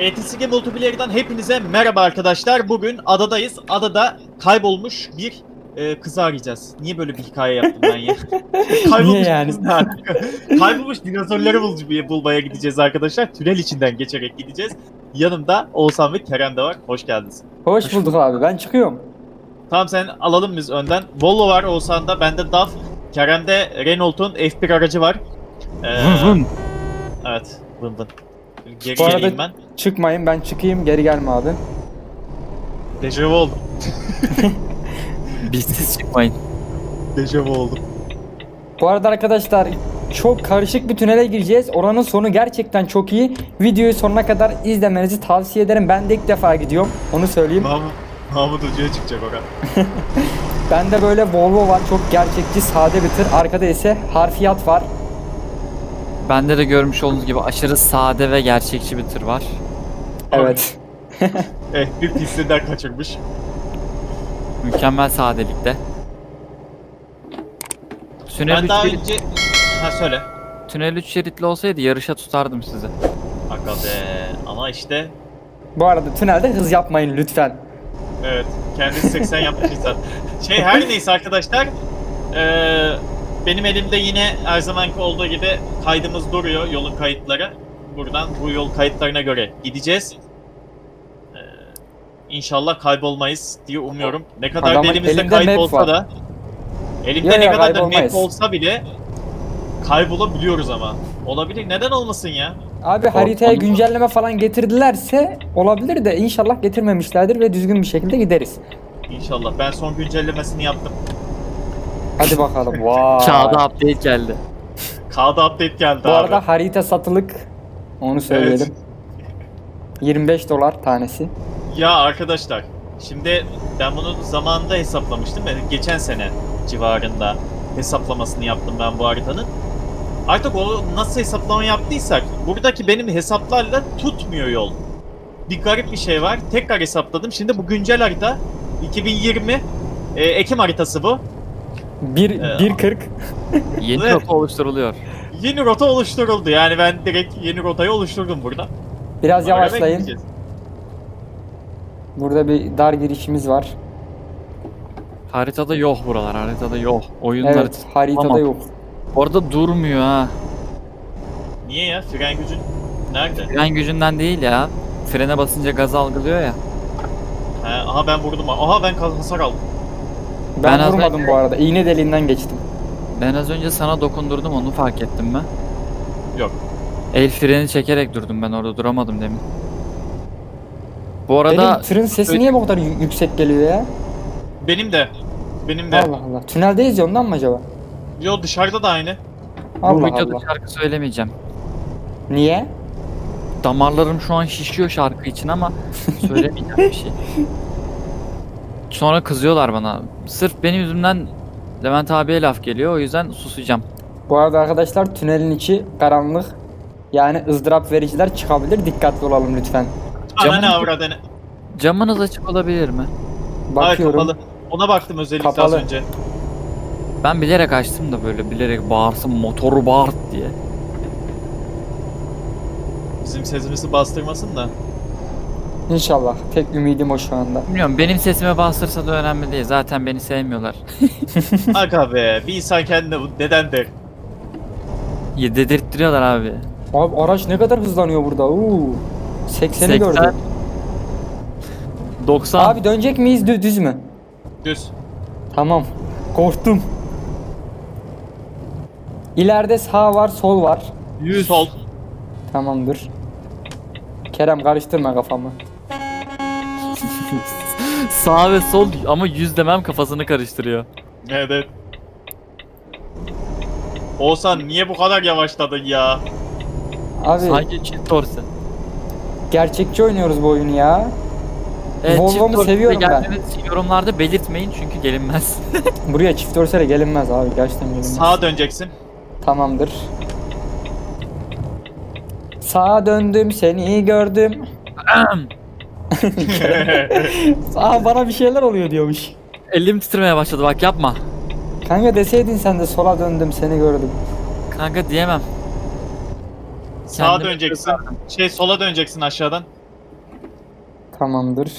ETSG Multiplayer'dan hepinize merhaba arkadaşlar. Bugün adadayız. Adada kaybolmuş bir e, kızı arayacağız. Niye böyle bir hikaye yaptım ben ya? kaybolmuş Niye yani? kaybolmuş dinozorları bul- bulmaya gideceğiz arkadaşlar. Tünel içinden geçerek gideceğiz. Yanımda Oğuzhan ve Kerem de var. Hoş geldiniz. Hoş bulduk abi ben çıkıyorum. Tamam sen alalım biz önden. Volvo var Oğuzhan'da. Bende DAF. Kerem'de Renault'un F1 aracı var. Ee, Evet. Vın vın. Geri Bu arada- geleyim ben. Çıkmayın ben çıkayım geri gelme abi. Dejavu oldum. Bizsiz çıkmayın. Dejavu oldum. Bu arada arkadaşlar çok karışık bir tünele gireceğiz. Oranın sonu gerçekten çok iyi. Videoyu sonuna kadar izlemenizi tavsiye ederim. Ben de ilk defa gidiyorum. Onu söyleyeyim. Mahmut, Mahmut Hoca'ya çıkacak oran. Bende böyle Volvo var. Çok gerçekçi, sade bir tır. Arkada ise harfiyat var. Bende de görmüş olduğunuz gibi aşırı sade ve gerçekçi bir tır var. Evet. Evet bir pistinden kaçırmış. Mükemmel sadelikte. Tünel Ben 3 daha şerit, önce... Ha söyle. tünel 3 şeritli olsaydı yarışa tutardım sizi. Aga be. Ama işte... Bu arada tünelde hız yapmayın lütfen. Evet. Kendisi 80 yapmış insan. Şey her neyse arkadaşlar. Eee... Benim elimde yine her zamanki olduğu gibi kaydımız duruyor. Yolun kayıtları. Buradan bu yol kayıtlarına göre gideceğiz. Eee, İnşallah kaybolmayız diye umuyorum. Ne kadar Adamın elimizde elinde kayıt map olsa var. da elimde Ya ne ya, kadar da map kaybolmayız. olsa bile kaybolabiliyoruz ama. Olabilir. Neden olmasın ya? Abi haritaya güncelleme falan getirdilerse olabilir de inşallah getirmemişlerdir ve düzgün bir şekilde gideriz. İnşallah. Ben son güncellemesini yaptım. Hadi bakalım. Vay. Kağıda update geldi. Kağıda update geldi Bu abi. arada harita satılık. Onu söyleyelim. 25 dolar tanesi. Ya arkadaşlar, şimdi ben bunu zamanında hesaplamıştım. Ben geçen sene civarında hesaplamasını yaptım ben bu haritanın. Artık o nasıl hesaplama yaptıysak buradaki benim hesaplarla tutmuyor yol. Bir garip bir şey var. Tekrar hesapladım. Şimdi bu güncel harita 2020 e, Ekim haritası bu. 1 Ee, 1.40. Yeni Evet. rota oluşturuluyor. Yeni rota oluşturuldu. Yani ben direkt yeni rotayı oluşturdum burada. Biraz Araba yavaşlayın. gideceğiz. Burada bir dar girişimiz var. Haritada yok buralar. Haritada yok. Oyunlar Evet, haritada Tamam. yok. Orada durmuyor ha. Niye ya? Fren gücün nerede? Fren gücünden değil ya. Frene basınca gaz algılıyor ya. He, aha ben vurdum. Aha ben hasar aldım. Ben, Ben vurmadım önce- bu arada. İğne deliğinden geçtim. Ben az önce sana dokundurdum onu fark ettim mi? Yok. El freni çekerek durdum ben orada duramadım demin. Bu arada Benim tırın sesi niye bu kadar yü- yüksek geliyor ya? Benim de. Benim de. Allah Allah. Tüneldeyiz ya ondan mı acaba? Yo dışarıda da aynı. bu Allah videoda Allah. şarkı söylemeyeceğim. Niye? Damarlarım şu an şişiyor şarkı için ama söylemeyeceğim bir şey. Sonra kızıyorlar bana. Sırf benim yüzümden Levent abiye laf geliyor o yüzden susacağım. Bu arada arkadaşlar tünelin içi karanlık. Yani ızdırap vericiler çıkabilir. Dikkatli olalım lütfen. Ana ne avradını. Camınız açık olabilir mi? Hayır Bakıyorum. kapalı. Ona baktım özellikle az Kapalı. önce. Ben bilerek açtım da böyle bilerek bağırsın motoru bağırt diye. Bizim sesimizi bastırmasın da. İnşallah. Tek ümidim o şu anda. Bilmiyorum benim sesime bastırsa da önemli değil. Zaten beni sevmiyorlar. Aga be bir insan kendine bu neden der. Ya Dedirttiriyorlar abi. Abi araç ne kadar hızlanıyor burada. Uuu. 80'i 80. gördüm. 90. Abi dönecek miyiz dü- düz mü? Düz. Tamam. Korktum. İleride sağ var, sol var. 100. Sol. Tamamdır. Kerem karıştırma kafamı. Sağ ve sol ama yüz demem kafasını karıştırıyor. Evet evet. Oğuzhan niye bu kadar yavaşladın ya? Abi Sanki çift dorse. gerçekçi oynuyoruz bu oyunu ya. Evet, Volvo'mu çift dorse seviyorum ben. geldiğiniz için yorumlarda belirtmeyin çünkü gelinmez. Buraya çift dorsere gelinmez abi. Gerçekten gelinmez. Sağa döneceksin. Tamamdır. Sağa döndüm seni gördüm. Aa bana bir şeyler oluyor diyormuş. Elim titremeye başladı bak yapma. Kanka deseydin sen de sola döndüm seni gördüm. Kanka diyemem. Sağa Kendimi döneceksin. Şey sola döneceksin aşağıdan. Tamamdır.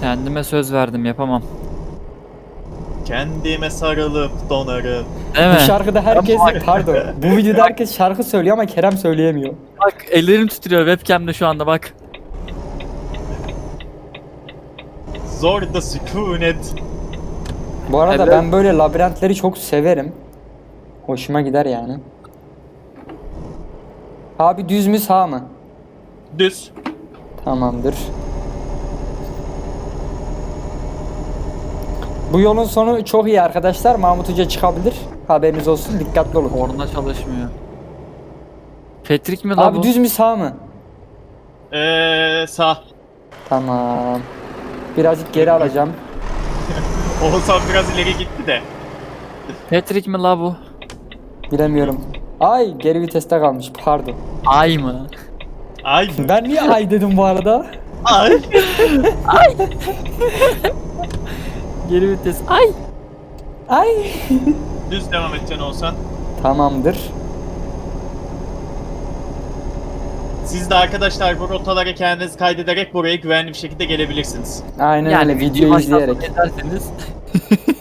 Kendime söz verdim yapamam. Kendime sarılıp donarım. Değil Bu mi? şarkıda herkes pardon. Bu videoda herkes şarkı söylüyor ama Kerem söyleyemiyor. Bak ellerim titriyor webcam'de şu anda bak. Zor da sükunet. Bu arada Evet. ben böyle labirentleri çok severim. Hoşuma gider yani. Abi düz mü sağ mı? Düz. Tamamdır. Bu yolun sonu çok iyi arkadaşlar. Mahmut Hoca çıkabilir. Haberiniz olsun. Dikkatli olun. Orna çalışmıyor. Petrik mi la Abi bu? düz mü sağ mı? Eee sağ. Tamam. Birazcık geri alacağım. Oğuzhan biraz ileri gitti de. Petrik mi la bu? Bilemiyorum. Ay geri viteste kalmış. Pardon. Ay mı? Ay. Ben niye ay dedim bu arada? Ay. Geri vites. Ay. Ay. Düz devam edeceksin Oğuzhan. Tamamdır. Siz de arkadaşlar bu rotalara kendiniz kaydederek buraya güvenli bir şekilde gelebilirsiniz. Aynen Yani öyle baştan izleyerek. sona ederseniz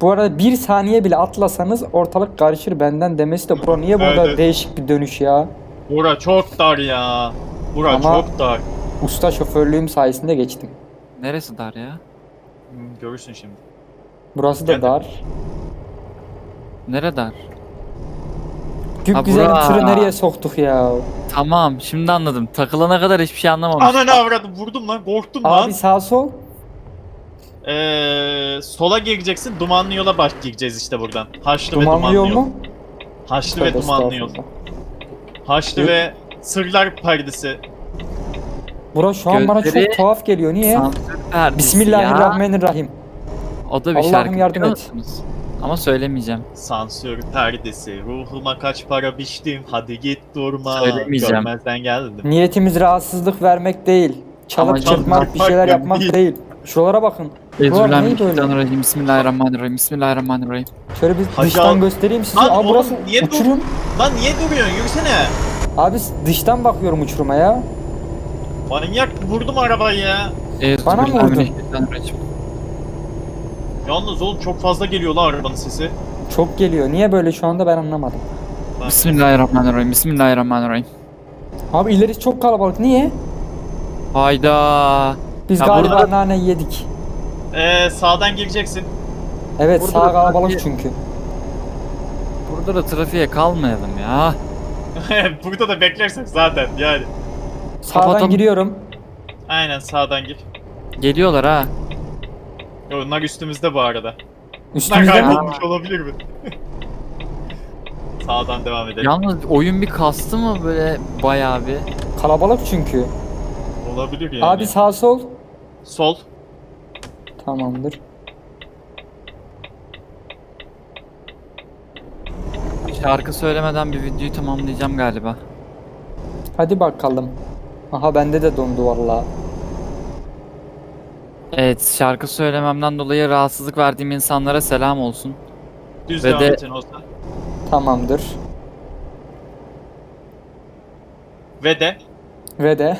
Bu arada bir saniye bile atlasanız ortalık karışır benden demesi de bro niye burada Evet, evet. değişik bir dönüş ya? Bura çok dar ya. Bura Ama- çok dar. Usta şoförlüğüm sayesinde geçtim. neresi dar ya? Hmm, Görürsün şimdi. Burası da Geldim. dar. Nere dar? Gük güzel tırı nereye soktuk ya? Tamam şimdi anladım. Takılana kadar hiçbir şey anlamamıştım. Ananı avradım vurdum lan korktum lan. Abi sağ sol. Ee, sola gireceksin dumanlı yola baş gireceğiz işte buradan. Haçlı ve Dumanlı dumanlı yol yol. mu? Haçlı ve Tövbe dumanlı yol. estağfurullah. Haçlı Yok. ve sırlar perdesi. Bura şu an bana Gözleri- çok tuhaf geliyor. Niye? Perdesi Bismillahirrahmanirrahim. O da bir Allah'ım şarkı yardım biliyor et. musunuz? Ama söylemeyeceğim. Sansür perdesi. Ruhuma kaç para biçtim. Hadi git durma. Söylemeyeceğim. Görmezden geldim. Niyetimiz rahatsızlık vermek değil. Çalıp Ama çırpmak bir şeyler yapmak değil. değil. Şuralara bakın. Bismillahirrahmanirrahim. Bismillahirrahmanirrahim. Bismillahirrahmanirrahim. Şöyle bir Hacı dıştan abi- göstereyim size. Lan Aa oğlum, burası niye dur- uçurum. Lan niye duruyorsun? Yürüsene. Abi dıştan bakıyorum uçuruma ya. Manyak vurdum arabayı ya. Bana mı vurdun? Yalnız oğlum çok fazla geliyor la arabanın sesi. Çok geliyor. Niye böyle şu anda ben anlamadım. Bismillahirrahmanirrahim. Bismillahirrahmanirrahim. Abi ilerisi çok kalabalık. Niye? Hayda. Biz Ya galiba burada- nane yedik. Ee, sağdan gireceksin. Evet Burada sağ da kalabalık çünkü. Burada da trafiğe kalmayalım ya. Burada da beklersek zaten yani. Sağdan Kapatalım. giriyorum. Aynen sağdan gir. Geliyorlar ha. Onlar üstümüzde bu arada. Bunlar Üstümüzde mi? kaybolmuş olabilir mi? Sağdan devam edelim. Yalnız oyun bir kastı mı böyle bayağı bir? Kalabalık çünkü. Olabilir yani. Abi sağ sol. Sol. Tamamdır. Şarkı söylemeden bir videoyu tamamlayacağım galiba. Hadi bakalım. Aha bende de dondu valla. Evet şarkı söylememden dolayı rahatsızlık verdiğim insanlara selam olsun. Düz Ve devam de- edeceksin olsa. Tamamdır. Ve de. Ve de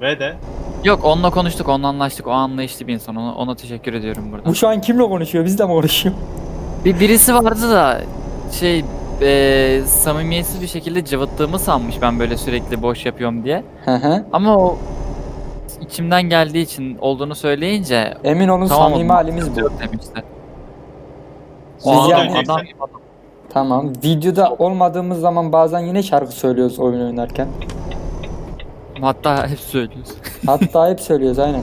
Ve de. Yok onunla konuştuk onunla anlaştık o anlayışlı bir insan ona, ona teşekkür ediyorum burada. bu şu an kimle konuşuyor? Bizle mi konuşuyor? Bir birisi vardı da şey eee samimiyetsiz bir şekilde cıvıttığımı sanmış ben böyle sürekli boş yapıyorum diye. Hı hı. Ama o içimden geldiği için olduğunu söyleyince Emin olun tamam samimi halimiz bu. demişti. Siz O adam, yani- adam, Tamam. Videoda olmadığımız zaman bazen yine şarkı söylüyoruz oyun oynarken. hatta hep söylüyoruz. Hatta hep söylüyoruz aynen.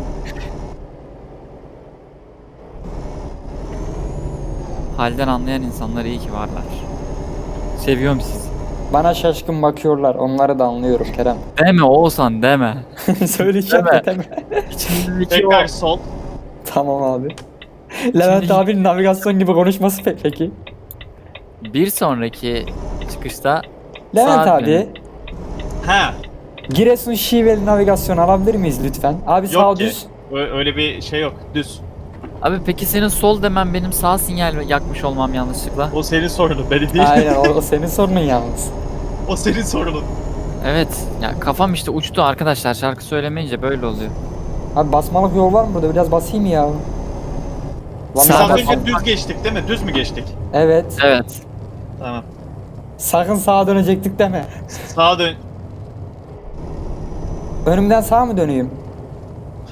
Halden anlayan insanlar iyi ki varlar. Seviyorum sizi. Bana şaşkın bakıyorlar. Onları da anlıyorum Kerem. Deme Oğuzhan deme. Deme. de deme. O Tekrar sol. Tamam abi. Levent abinin navigasyon gibi konuşması pe- peki. bir sonraki çıkışta Levent Saat abi. benim. Ha. Giresun şiveli navigasyon alabilir miyiz lütfen? Abi sağ Yok ki. düz. Ö- Öyle bir şey yok. Düz. Abi peki senin sol demen benim sağ sinyal yakmış olmam yanlışlıkla. O senin sorunun. Benim değil. Aynen o, o senin sorunun yalnız. o senin sorunun. Evet. Ya kafam işte uçtu arkadaşlar. Şarkı söylemeyince böyle oluyor. Abi basmalık yol var mı burada? Biraz basayım ya. Biz Sağda az önce düz geçtik değil mi? Düz mü geçtik? Evet. Evet. Tamam. Sakın sağa dönecektik deme. Sağa dön. Önümden sağa mı döneyim?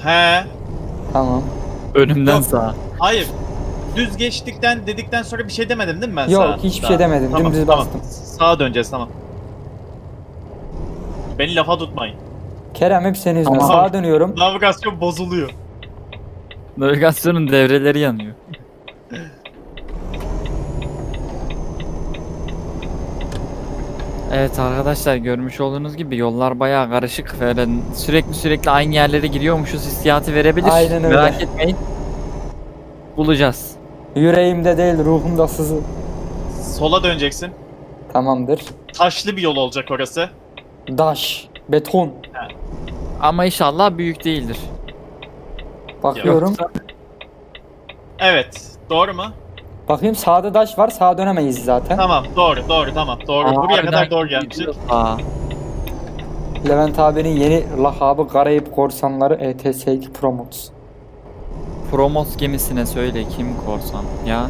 He. Tamam. Önümden Yok. sağa. Hayır. Düz geçtikten dedikten sonra bir şey demedim değil mi ben Yok, sağa? hiçbir şey demedim. Tamam, Dümdüz tamam. bastım. Sağa döneceğiz tamam. Beni lafa tutmayın. Kerem hep senin yüzünden. Tamam. Sağa dönüyorum. Navigasyon bozuluyor. Navigasyonun devreleri yanıyor. Evet arkadaşlar görmüş olduğunuz gibi yollar bayağı karışık ve sürekli sürekli aynı yerlere giriyormuşuz hissiyatı verebilir. Aynen öyle. Merak etmeyin. Bulacağız. Yüreğimde değil ruhumda sızı. Sola döneceksin. Tamamdır. Taşlı bir yol olacak orası. Daş. Beton. Ama inşallah büyük değildir. Bakıyorum. Yoksa- Evet. Doğru mu? Bakayım sağda daş var. Sağa dönemeyiz zaten. Tamam. Doğru. Doğru. Tamam. Doğru. Aa, Buraya kadar doğru gelmiştik. Aa, Levent abinin yeni lakabı Karayip Korsanları E ETS2 Promotes. Promos gemisine söyle kim korsan ya.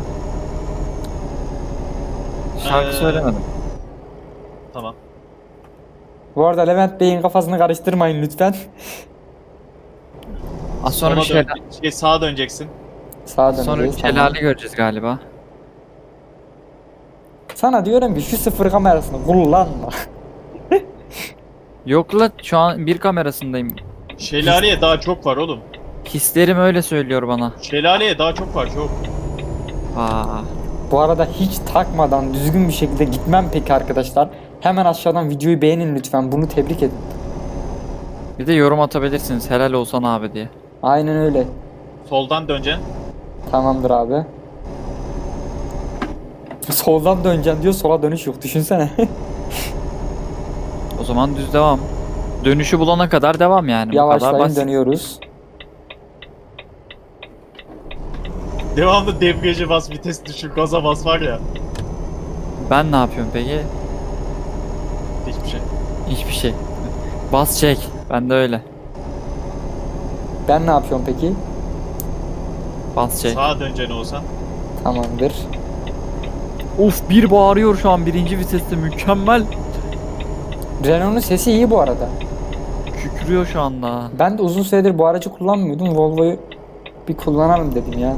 Şarkı Ee, söylemedim. Tamam. Bu arada Levent Bey'in kafasını karıştırmayın lütfen. Az sonra Sola bir şeyler, dön- şey, sağa döneceksin. Sağa sonra döneceğiz. tamam. şelale göreceğiz galiba. Sana diyorum ki şu sıfır kamerasını kullanma. Yok la şu an bir kamerasındayım. Şelaleye daha çok var oğlum. Hislerim öyle söylüyor bana. Şelaleye daha çok var çok. Aa, Bu arada hiç takmadan düzgün bir şekilde gitmem peki arkadaşlar. Hemen aşağıdan videoyu beğenin lütfen. Bunu tebrik edin. bir de yorum atabilirsiniz helal olsan abi diye. Aynen öyle. Soldan döneceksin. Tamamdır abi. Soldan döneceksin diyor sola dönüş yok düşünsene. O zaman düz devam. Dönüşü bulana kadar devam yani. Bu kadar Yavaşlayın basit. dönüyoruz. Devamlı debriyajı bas, vites düşür, gaza bas var ya. Ben ne yapıyorum peki? Hiçbir şey. Hiçbir şey. Bas çek. Ben de öyle. Ben ne yapıyorum peki? Bas çek. Sağa döneceksin olsan. Tamamdır. Of bir bağırıyor şu an birinci viteste mükemmel. Renault'un sesi iyi bu arada. Kükrüyor şu anda. Ben de uzun süredir bu aracı kullanmıyordum. Volvo'yu bir kullanalım dedim ya.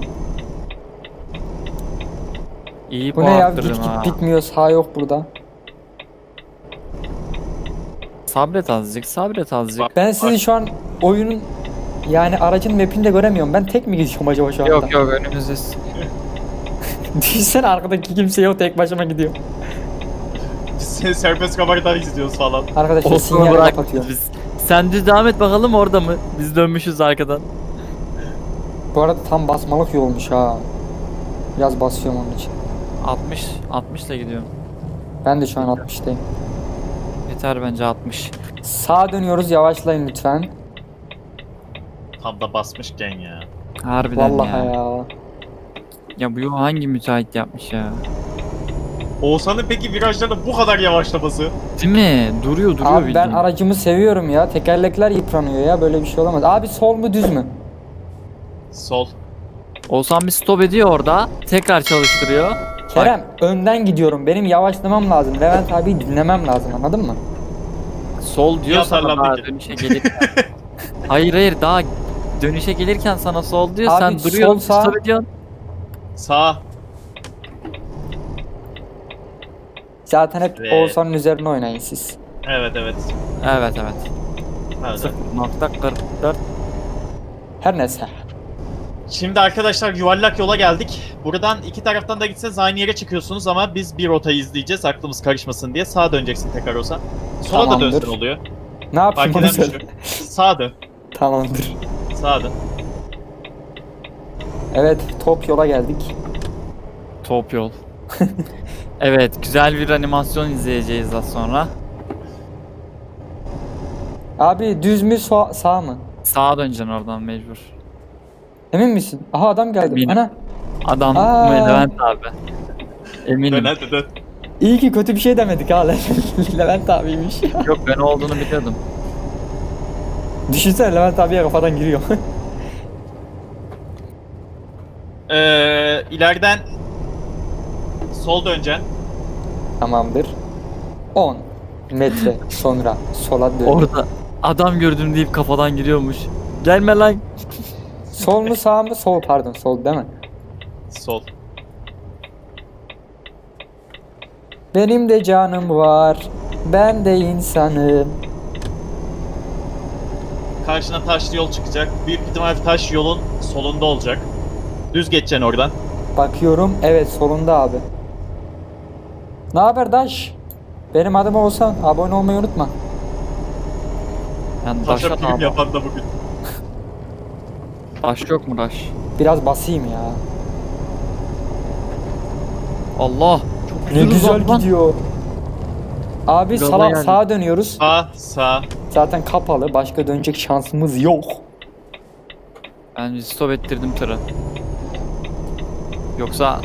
İyi Bu ne ya? bağırttırdın Git ha. git bitmiyor. Sağ yok burada. Sabret azıcık sabret azıcık. Ben sizi şu an oyunun yani aracın map'inde göremiyorum. Ben tek mi gidiyorum acaba şu anda? Yok yok önümüzde. Düşünsene arkadaki kimse yok tek başıma gidiyor. Biz serbest kameradan izliyoruz falan. Arkadaşlar bırak kapatıyorum. biz. Sen düz devam et bakalım orada mı? Biz dönmüşüz arkadan. Bu arada tam basmalık yolmuş ha. Biraz basıyorum onun için. 60 60 ile gidiyorum. Ben de şu an 60'tayım. Yeter bence 60. Sağa dönüyoruz yavaşlayın lütfen. Tam da basmışken ya. Harbiden Vallahi ya. ya. ya. bu yol hangi müteahhit yapmış ya? Oğuzhan'ın peki virajlarda bu kadar yavaşlaması. Değil mi? Duruyor duruyor Abi ben bildiğin. aracımı seviyorum ya. Tekerlekler yıpranıyor ya. Böyle bir şey olamaz. Abi sol mu düz mü? Sol. Olsan bir stop ediyor orada. Tekrar çalıştırıyor. Kerem önden gidiyorum. Benim yavaşlamam lazım. Levent abi dinlemem lazım anladın mı? Sol diyor sana atarlandı daha ki. dönüşe gelirken. hayır hayır daha dönüşe gelirken sana sol diyor. Abi, sen duruyorsun sol sağ. stop ediyorsun. Sağ. Zaten hep Ve- Oğuzhan'ın üzerine oynayın siz. Evet evet. Evet evet. evet. 0.44 Her neyse. Şimdi arkadaşlar yuvarlak yola geldik. Buradan iki taraftan da gitseniz aynı yere çıkıyorsunuz ama biz bir rotayı izleyeceğiz aklımız karışmasın diye. Sağa döneceksin tekrar olsa. Sola da Tamamdır. dönsün oluyor. Ne yapayım Fark onu söyle. Sağa dön. Tamamdır. Sağa dön. Evet top yola geldik. top yol. evet güzel bir animasyon izleyeceğiz az sonra. Abi düz mü sağ, sağ mı? Sağa döneceksin oradan mecbur. Emin misin? Aha adam geldi. Eminim. Ana Adam Aa. Levent abi. Eminim. Dön hadi dön. İyi ki kötü bir şey demedik ha. Levent abiymiş. Yok ben olduğunu biliyordum. Düşünsene Levent abiye kafadan giriyor. Ee, ileriden sol döneceksin. Tamamdır. 10 metre sonra sola dön. Orada adam gördüm deyip kafadan giriyormuş. Gelme lan. Sol mu sağ mı? Sol pardon sol değil mi? Sol. Benim de canım var. Ben de insanım. Karşına taşlı yol çıkacak. Büyük ihtimal taş yolun solunda olacak. Düz geçeceksin oradan. Bakıyorum. Evet solunda abi. Ne haber Daş? Benim adım olsan abone olmayı unutma. Yani Taşa taş, prim yapan da bugün. taş yok mu taş? Biraz basayım ya. Allah. Çok Ne güzel lan. gidiyor. Abi sala, geldi. sağa dönüyoruz. Sağ, sağ. Zaten kapalı. Başka dönecek şansımız yok. Ben stop ettirdim tırı. Yoksa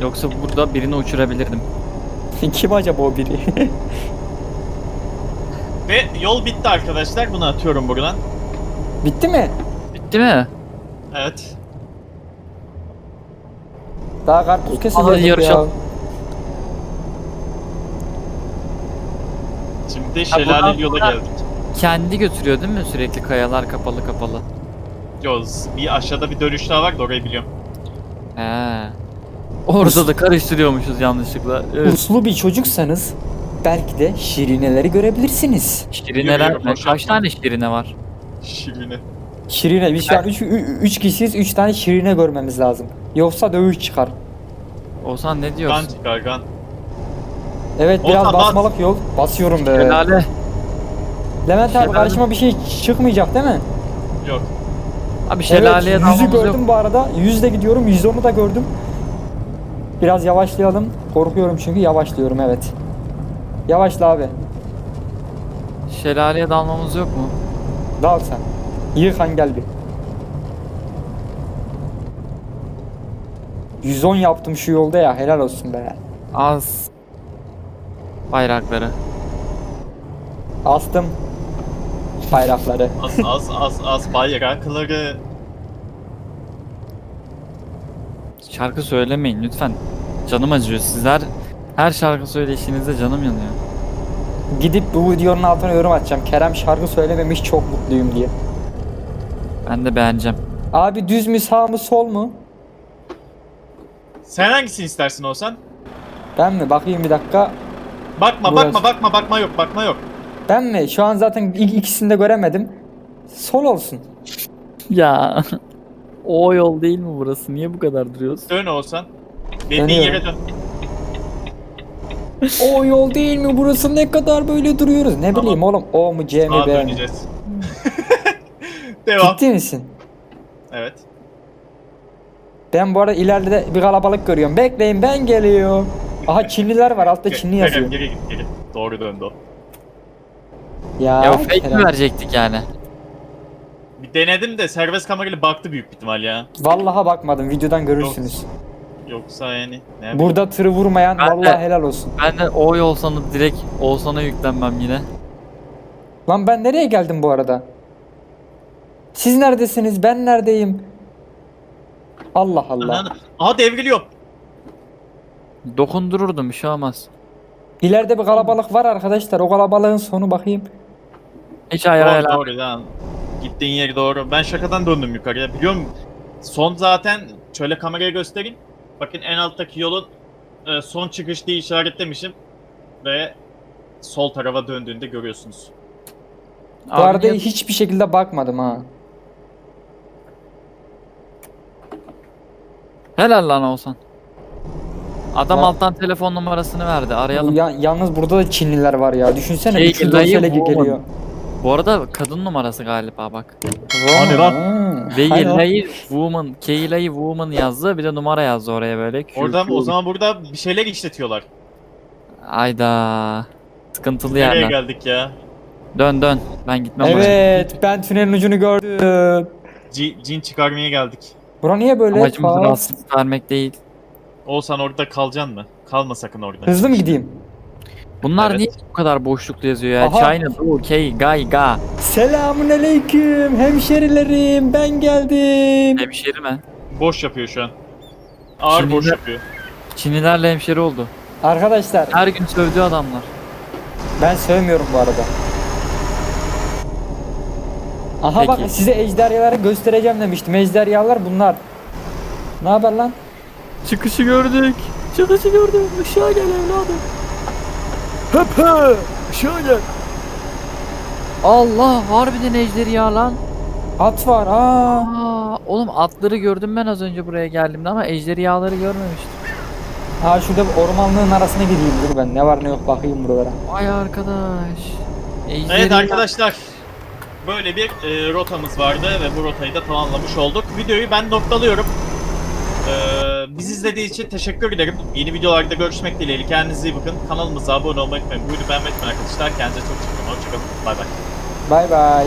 yoksa burada birini uçurabilirdim. Kim acaba o biri? Ve yol bitti arkadaşlar. Bunu atıyorum buradan. Bitti mi? Bitti mi? Evet. Daha karpuz Hadi keseceğiz ya. yarışalım. Şimdi şelaleli yola buradan- geldik. Kendi götürüyor değil mi sürekli kayalar kapalı kapalı. Yoz. Bir aşağıda bir dönüş daha var da orayı biliyorum. He. Orada da karıştırıyormuşuz yanlışlıkla. Evet. Uslu bir çocuksanız belki de şirineleri görebilirsiniz. Şirineler Yürüyorum, mi? Kaç tane şirine var? Şirini. Şirine biz şu an 3 kişiyiz 3 tane şirine görmemiz lazım. Yoksa dövüş çıkar. Oğuzhan ne Gan diyorsun? çıkar gan. Evet biraz Olsan bas. basmalık yol. Basıyorum be. Şelale. Levent abi Şelale. karşıma bir şey çıkmayacak değil mi? Yok. Abi şelaleye evet, yüzü dalmamız gördüm yok. bu arada. Yüzle gidiyorum. 110'u da gördüm. Biraz yavaşlayalım. Korkuyorum çünkü yavaşlıyorum evet. Yavaşla abi. Şelaleye dalmamız yok mu? Dal sen. Yıkan gel bir. 110 yaptım şu yolda ya helal olsun be. Az. Bayrakları. Astım bayrakları. Az az az az bayrakları. Şarkı söylemeyin lütfen. Canım acıyor. Sizler her şarkı söyleyişinizde canım yanıyor. Gidip bu videonun altına yorum atacağım. Kerem şarkı söylememiş çok mutluyum diye. Ben de beğeneceğim. Abi düz mü sağ mı sol mu? Sen hangisini istersin olsan? Ben mi? Bakayım bir dakika. Bakma Burası. bakma bakma bakma yok bakma yok. Ben mi? Şu an zaten ilk ikisini de göremedim. Sol olsun. Ya. o yol değil mi burası? Niye bu kadar duruyoruz? Dön olsan. Dediğin Dönüyorum. yere dön. O yol değil mi? Burası ne kadar böyle duruyoruz? Ne Tamam. bileyim oğlum. O mu C mi Sağa B mi? döneceğiz. Devam. Ciddi misin? Evet. Ben bu arada ileride de bir kalabalık görüyorum. Bekleyin ben geliyorum. Aha Çinliler var altta Çinli yazıyor. Geri git geri. Doğru döndü o. Ya, Ya fake mi Kerem. verecektik yani? Bir denedim de serbest kamerayla baktı büyük ihtimal ya. Vallaha bakmadım videodan görürsünüz. Yoksa yani ne bileyim. Burada tırı vurmayan Ben de- vallahi helal olsun. Ben de o yol sanıp direkt Oğuzhan'a yüklenmem yine. Lan ben nereye geldim bu arada? Siz neredesiniz? Ben neredeyim? Allah Allah. Aha devriliyor. Dokundururdum bir şey olmaz. İleride bir kalabalık var arkadaşlar. O kalabalığın sonu bakayım. Hiç hayır hayır. Doğru doğru lan. Gittiğin yer doğru. Ben şakadan döndüm yukarıya. Biliyor musun? Son zaten şöyle kameraya göstereyim. Bakın en alttaki yolun e, son çıkış diye işaretlemişim. Ve sol tarafa döndüğünde görüyorsunuz. Bu Abi arada niye- hiçbir şekilde bakmadım ha. Helal lan Oğuzhan. Adam Ya- alttan telefon numarasını verdi. Arayalım. Ya, yalnız burada da Çinliler var ya. Düşünsene Şey, üçlü dayı dorsele bu geliyor. Bu arada kadın numarası galiba bak. Hadi lan. Ha, Ve hay lan. Keyla'yı woman, Keyla'yı woman yazdı. Bir de numara yazdı oraya böyle. Q, Orada Q. o zaman burada bir şeyler işletiyorlar. Ayda. Sıkıntılı Nereye yerden. geldik ya? Dön dön. Ben gitmem oraya. Evet ben tünelin ucunu gördüm. C- cin çıkarmaya geldik. Bura niye böyle? Amacımız Faal. rahatsız vermek değil. Olsan orada kalacaksın mı? Kalma sakın orada. Hızlı mı gideyim? Bunlar Evet. niye bu kadar boşlukta yazıyor ya? Aha. China, do, K, Gay, Ga. Selamun aleyküm hemşerilerim ben geldim. Hemşeri mi? Boş yapıyor şu an. Ağır Şimdi boş yapıyor. Çinlilerle hemşeri oldu. Arkadaşlar Her gün sövdüğü adamlar. ben sevmiyorum bu arada. Aha Peki. bak size ejderhaları göstereceğim demiştim. Ejderhalar bunlar. Ne haber lan? Çıkışı gördük. Çıkışı gördük. Işığa gel evladım. Höp hö. Işığa gel. Allah harbiden ejderi ya lan. At var. Aa. Aa, oğlum atları gördüm ben az önce buraya geldiğimde ama ejderi yağları görmemiştim. Ha şurada ormanlığın arasına gideyim dur ben. Ne var ne yok bakayım buralara. Vay arkadaş. Ejderi Evet arkadaşlar. Böyle bir e, rotamız vardı ve bu rotayı da tamamlamış olduk. Videoyu ben noktalıyorum. Ee, bizi izlediği için teşekkür ederim. Yeni videolarda görüşmek dileğiyle. Kendinize iyi bakın. Kanalımıza abone olmayı unutmayın. Bu videoyu beğenmeyi unutmayın arkadaşlar. Kendinize çok çok iyi bakın. Hoşçakalın. Bay bay. Bay bay.